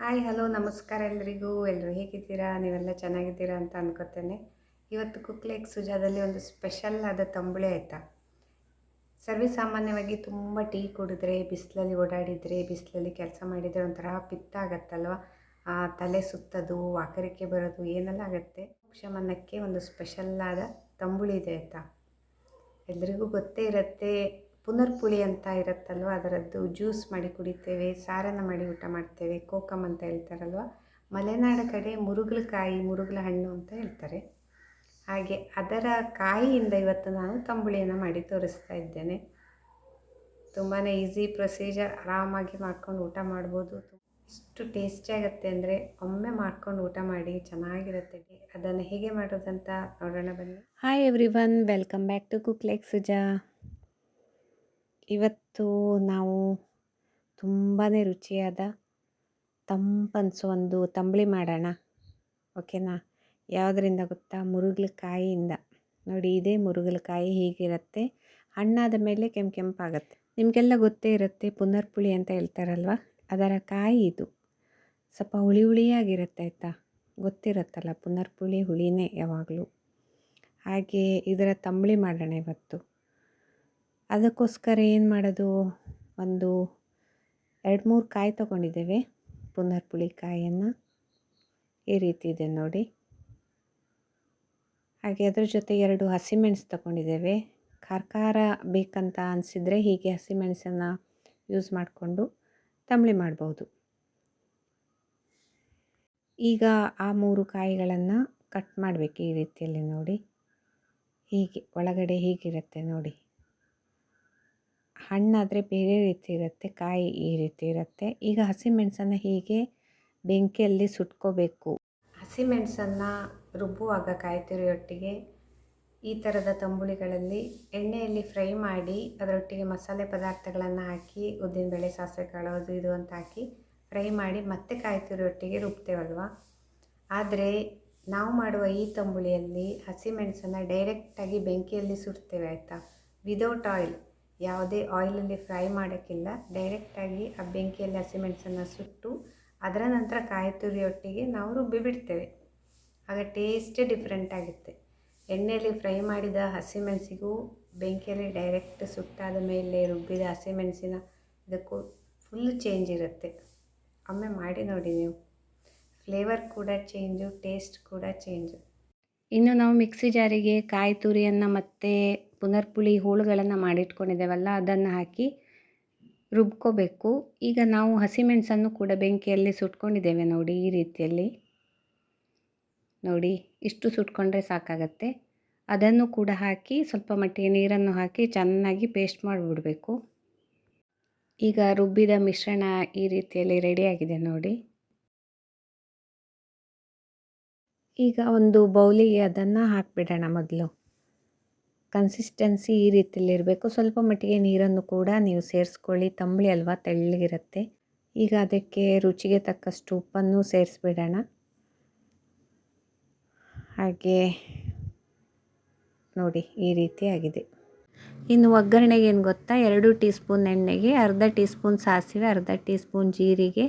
Hi, hello, ನಮಸ್ಕಾರ ಎಲ್ರಿಗೂ. ಎಲ್ಲರೂ ಹೇಗಿದ್ದೀರಾ? ನೀವೆಲ್ಲ ಚೆನ್ನಾಗಿದ್ದೀರಾ ಅಂತ ಅನ್ಕೋತೇನೆ. ಇವತ್ತು ಕುಕ್ಲೇಕ್ ಸುಜಾದಲ್ಲಿ ಒಂದು ಸ್ಪೆಷಲ್ ಆದ ತಂಬುಳಿ ಆಯಿತಾ? ಸರ್ವೇ ಸಾಮಾನ್ಯವಾಗಿ ತುಂಬ ಟೀ ಕುಡಿದ್ರೆ, ಬಿಸಿಲಲ್ಲಿ ಓಡಾಡಿದರೆ, ಬಿಸಿಲಲ್ಲಿ ಕೆಲಸ ಮಾಡಿದರೆ ಒಂಥರ ಪಿತ್ತ ಆಗತ್ತಲ್ವ? ಆ ತಲೆ ಸುತ್ತೋದು ವಾಕರಿಕೆ ಬರೋದು, ಏನೆಲ್ಲ ಆಗುತ್ತೆ? ಶಮನಕ್ಕೆ ಒಂದು ಸ್ಪೆಷಲ್ ಆದ ತಂಬುಳಿ ಇದೆ ಆಯಿತಾ? ಎಲ್ರಿಗೂ ಗೊತ್ತೇ ಇರುತ್ತೆ. ಪುನರ್ಪುಳಿ ಅಂತ ಇರುತ್ತಲ್ವ, ಅದರದ್ದು ಜ್ಯೂಸ್ ಮಾಡಿ ಕುಡಿತೇವೆ, ಸಾರನ್ನು ಮಾಡಿ ಊಟ ಮಾಡ್ತೇವೆ ಕೋಕಮ್ ಅಂತ ಹೇಳ್ತಾರಲ್ವ, ಮಲೆನಾಡ ಕಡೆ ಮುರುಗಲಕಾಯಿ ಮುರುಗಲ ಹಣ್ಣು ಅಂತ ಹೇಳ್ತಾರೆ. ಹಾಗೆ ಅದರ ಕಾಯಿಯಿಂದ ಇವತ್ತು ನಾನು ತಂಬುಳಿಯನ್ನು ಮಾಡಿ ತೋರಿಸ್ತಾ ಇದ್ದೇನೆ. ತುಂಬಾ ಈಸಿ ಪ್ರೊಸೀಜರ್, ಆರಾಮಾಗಿ ಮಾಡ್ಕೊಂಡು ಊಟ ಮಾಡ್ಬೋದು. ಎಷ್ಟು ಟೇಸ್ಟಿಯಾಗತ್ತೆ ಅಂದರೆ ಒಮ್ಮೆ ಮಾಡ್ಕೊಂಡು ಊಟ ಮಾಡಿ ಚೆನ್ನಾಗಿರುತ್ತೆ. ಅದನ್ನು ಹೇಗೆ ಮಾಡೋದಂತ ನೋಡೋಣ ಬನ್ನಿ. Hi everyone welcome back to Cook Like Suja ಇವತ್ತು ನಾವು ತುಂಬಾ ರುಚಿಯಾದ ತಂಪನ್ಸೋ ಒಂದು ತಂಬಳಿ ಮಾಡೋಣ. ಓಕೆನಾ? ಯಾವುದರಿಂದ ಗೊತ್ತಾ? ಮುರುಗಲಕಾಯಿಯಿಂದ ನೋಡಿ, ಇದೇ ಮುರುಗಲಕಾಯಿ ಹೀಗಿರುತ್ತೆ. ಹಣ್ಣಾದ ಮೇಲೆ ಕೆಂಪು ಕೆಂಪಾಗತ್ತೆ. ನಿಮಗೆಲ್ಲ ಗೊತ್ತೇ ಇರುತ್ತೆ, ಪುನರ್ಪುಳಿ ಅಂತ ಹೇಳ್ತಾರಲ್ವ? ಅದರ ಕಾಯಿ ಇದು. ಸ್ವಲ್ಪ ಹುಳಿ ಹುಳಿಯಾಗಿರುತ್ತೆ ಆಯಿತಾ? ಗೊತ್ತಿರುತ್ತಲ್ಲ, ಪುನರ್ಪುಳಿ ಹುಳಿನೇ ಯಾವಾಗಲೂ. ಹಾಗೆ ಇದರ ತಂಬಳಿ ಮಾಡೋಣ ಇವತ್ತು. ಅದಕ್ಕೋಸ್ಕರ ಏನು ಮಾಡೋದು? ಒಂದು ಎರಡು ಮೂರು ಕಾಯಿ ತೊಗೊಂಡಿದ್ದೇವೆ. ಪುನರ್ಪುಳಿ ಕಾಯಿಯನ್ನು ಈ ರೀತಿ ಇದೆ ನೋಡಿ. ಹಾಗೆ ಅದ್ರ ಜೊತೆ ಎರಡು ಹಸಿಮೆಣಸು ತಗೊಂಡಿದ್ದೇವೆ. ಖಾರ ಖಾರ ಬೇಕಂತ ಅನಿಸಿದರೆ ಹೀಗೆ ಹಸಿಮೆಣಸನ್ನು ಯೂಸ್ ಮಾಡಿಕೊಂಡು ತಂಬಳಿ ಮಾಡ್ಬೋದು. ಈಗ ಆ ಮೂರು ಕಾಯಿಗಳನ್ನು ಕಟ್ ಮಾಡಬೇಕು ಈ ರೀತಿಯಲ್ಲಿ ನೋಡಿ. ಹೀಗೆ, ಒಳಗಡೆ ಹೀಗಿರುತ್ತೆ ನೋಡಿ. ಹಣ್ಣಾದರೆ ಬೇರೆ ರೀತಿ ಇರುತ್ತೆ, ಕಾಯಿ ಈ ರೀತಿ ಇರುತ್ತೆ. ಈಗ ಹಸಿಮೆಣಸನ್ನು ಹೀಗೆ ಬೆಂಕಿಯಲ್ಲಿ ಸುಟ್ಕೋಬೇಕು. ಹಸಿಮೆಣಸನ್ನು ರುಬ್ಬುವಾಗ ಕಾಯಿ ತುರಿಯೊಟ್ಟಿಗೆ ಈ ಥರದ ತಂಬುಳಿಗಳಲ್ಲಿ ಎಣ್ಣೆಯಲ್ಲಿ ಫ್ರೈ ಮಾಡಿ ಅದರೊಟ್ಟಿಗೆ ಮಸಾಲೆ ಪದಾರ್ಥಗಳನ್ನು ಹಾಕಿ ಉದ್ದಿನಬೇಳೆ ಸಾಸಿವೆ ಕಾಳು ಅದು ಇದು ಅಂತ ಹಾಕಿ ಫ್ರೈ ಮಾಡಿ ಮತ್ತೆ ಕಾಯಿ ತುರಿಯೊಟ್ಟಿಗೆ ರುಬ್ತೇವಲ್ವ? ಆದರೆ ನಾವು ಮಾಡುವ ಈ ತಂಬುಳಿಯಲ್ಲಿ ಹಸಿಮೆಣಸನ್ನು ಡೈರೆಕ್ಟಾಗಿ ಬೆಂಕಿಯಲ್ಲಿ ಸುಡ್ತೇವೆ ಆಯಿತಾ? ವಿದೌಟ್ ಆಯಿಲ್ ಯಾವುದೇ ಆಯಿಲಲ್ಲಿ ಫ್ರೈ ಮಾಡೋಕ್ಕಿಲ್ಲ. ಡೈರೆಕ್ಟಾಗಿ ಆ ಬೆಂಕಿಯಲ್ಲಿ ಹಸಿಮೆಣಸನ್ನು ಸುಟ್ಟು, ಅದರ ನಂತರ ಕಾಯಿ ತುರಿಯೊಟ್ಟಿಗೆ ನಾವು ರುಬ್ಬಿ ಬಿಡ್ತೇವೆ. ಆಗ ಟೇಸ್ಟೇ ಡಿಫ್ರೆಂಟ್ ಆಗುತ್ತೆ. ಎಣ್ಣೆಯಲ್ಲಿ ಫ್ರೈ ಮಾಡಿದ ಹಸಿಮೆಣಸಿಗೂ ಬೆಂಕಿಯಲ್ಲಿ ಡೈರೆಕ್ಟ್ ಸುಟ್ಟಾದ ಮೇಲೆ ರುಬ್ಬಿದ ಹಸಿಮೆಣಸಿನ ಇದಕ್ಕೂ ಫುಲ್ ಚೇಂಜ್ ಇರುತ್ತೆ. ಒಮ್ಮೆ ಮಾಡಿ ನೋಡಿ ನೀವು. ಫ್ಲೇವರ್ ಕೂಡ ಚೇಂಜು ಟೇಸ್ಟ್ ಕೂಡ ಚೇಂಜು ಇನ್ನು ನಾವು ಮಿಕ್ಸಿ ಜಾರಿಗೆ ಕಾಯಿ ತುರಿಯನ್ನು ಮತ್ತು ಪುನರ್ಪುಳಿ ಹೋಳುಗಳನ್ನು ಮಾಡಿಟ್ಕೊಂಡಿದ್ದೇವಲ್ಲ, ಅದನ್ನು ಹಾಕಿ ರುಬ್ಕೋಬೇಕು. ಈಗ ನಾವು ಹಸಿಮೆಣಸನ್ನು ಕೂಡ ಬೆಂಕಿಯಲ್ಲಿ ಸುಟ್ಕೊಂಡಿದ್ದೇವೆ ನೋಡಿ, ಈ ರೀತಿಯಲ್ಲಿ. ನೋಡಿ, ಇಷ್ಟು ಸುಟ್ಕೊಂಡ್ರೆ ಸಾಕಾಗತ್ತೆ. ಅದನ್ನು ಕೂಡ ಹಾಕಿ ಸ್ವಲ್ಪ ಮಟ್ಟಿಗೆ ನೀರನ್ನು ಹಾಕಿ ಚೆನ್ನಾಗಿ ಪೇಸ್ಟ್ ಮಾಡಿಬಿಡಬೇಕು. ಈಗ ರುಬ್ಬಿದ ಮಿಶ್ರಣ ಈ ರೀತಿಯಲ್ಲಿ ರೆಡಿಯಾಗಿದೆ ನೋಡಿ. ಈಗ ಒಂದು ಬೌಲಿಗೆ ಅದನ್ನು ಹಾಕಿಬಿಡೋಣ ಮೊದಲು. ಕನ್ಸಿಸ್ಟೆನ್ಸಿ ಈ ರೀತಿಯಲ್ಲಿ ಇರಬೇಕು. ಸ್ವಲ್ಪ ಮಟ್ಟಿಗೆ ನೀರನ್ನು ಕೂಡ ನೀವು ಸೇರಿಸ್ಕೊಳ್ಳಿ. ತಂಬಳಿ ಅಲ್ವಾ ತೆಳ್ಳಗಿರುತ್ತೆ. ಈಗ ಅದಕ್ಕೆ ರುಚಿಗೆ ತಕ್ಕಷ್ಟು ಉಪ್ಪನ್ನು ಸೇರಿಸ್ಬಿಡೋಣ. ಹಾಗೆ ನೋಡಿ ಈ ರೀತಿ ಆಗಿದೆ. ಇನ್ನು ಒಗ್ಗರಣೆಗೆ ಏನು ಗೊತ್ತಾ? ಎರಡು ಟೀ ಸ್ಪೂನ್ ಎಣ್ಣೆಗೆ, ಅರ್ಧ ಟೀ ಸ್ಪೂನ್ ಸಾಸಿವೆ, ಅರ್ಧ ಟೀ ಸ್ಪೂನ್ ಜೀರಿಗೆ,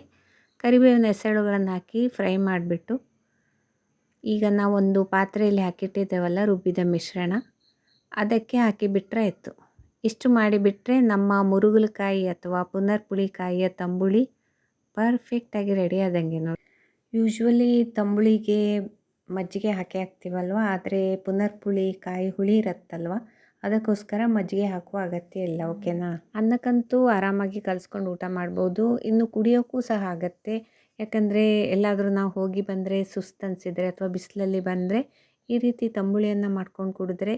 ಕರಿಬೇವಿನ ಹೆಸರುಗಳನ್ನು ಹಾಕಿ ಫ್ರೈ ಮಾಡಿಬಿಟ್ಟು ಈಗ ನಾವೊಂದು ಪಾತ್ರೆಯಲ್ಲಿ ಹಾಕಿಟ್ಟಿದ್ದೇವಲ್ಲ ರುಬ್ಬಿದ ಮಿಶ್ರಣ. ಅದಕ್ಕೆ ಹಾಕಿಬಿಟ್ರೆ ಆಯಿತು. ಇಷ್ಟು ಮಾಡಿಬಿಟ್ರೆ ನಮ್ಮ ಮುರುಗಲಕಾಯಿ ಅಥವಾ ಪುನರ್ಪುಳಿಕಾಯಿಯ ತಂಬುಳಿ ಪರ್ಫೆಕ್ಟಾಗಿ ರೆಡಿ ಆದಂಗೆ ನೋಡಿ. ಯೂಶ್ವಲಿ ತಂಬುಳಿಗೆ ಮಜ್ಜಿಗೆ ಹಾಕಿ ಹಾಕ್ತೀವಲ್ವ? ಆದರೆ ಪುನರ್ಪುಳಿ ಕಾಯಿ ಹುಳಿ ಇರುತ್ತಲ್ವ? ಅದಕ್ಕೋಸ್ಕರ ಮಜ್ಜಿಗೆ ಹಾಕುವ ಅಗತ್ಯ ಇಲ್ಲ ಓಕೆನಾ ಅನ್ನಕ್ಕಂತೂ ಆರಾಮಾಗಿ ಕಲಿಸ್ಕೊಂಡು ಊಟ ಮಾಡ್ಬೋದು. ಇನ್ನು ಕುಡಿಯೋಕ್ಕೂ ಸಹ ಆಗತ್ತೆ. ಯಾಕಂದರೆ ಎಲ್ಲಾದರೂ ನಾವು ಹೋಗಿ ಬಂದರೆ ಸುಸ್ತು ಅನಿಸಿದರೆ ಅಥವಾ ಬಿಸಿಲಲ್ಲಿ ಬಂದರೆ ಈ ರೀತಿ ತಂಬುಳಿಯನ್ನು ಮಾಡ್ಕೊಂಡು ಕುಡಿದ್ರೆ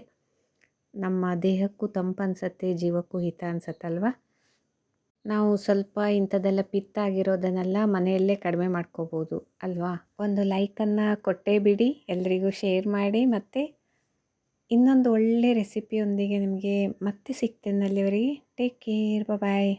ನಮ್ಮ ದೇಹಕ್ಕೂ ತಂಪು ಅನಿಸತ್ತೆ ಜೀವಕ್ಕೂ ಹಿತ ಅನಿಸತ್ತಲ್ವ ನಾವು ಸ್ವಲ್ಪ ಇಂಥದ್ದೆಲ್ಲ ಪಿತ್ತ ಆಗಿರೋದನ್ನೆಲ್ಲ ಮನೆಯಲ್ಲೇ ಕಡಿಮೆ ಮಾಡ್ಕೋಬೋದು, ಅಲ್ವಾ? ಒಂದು ಲೈಕನ್ನು ಕೊಟ್ಟೇ ಬಿಡಿ, ಎಲ್ರಿಗೂ ಶೇರ್ ಮಾಡಿ ಮತ್ತು ಇನ್ನೊಂದು ಒಳ್ಳೆ ರೆಸಿಪಿಯೊಂದಿಗೆ ನಿಮಗೆ ಮತ್ತೆ ಸಿಗ್ತೇನೆ ಅಲ್ಲಿವರೆಗೆ. Take care bye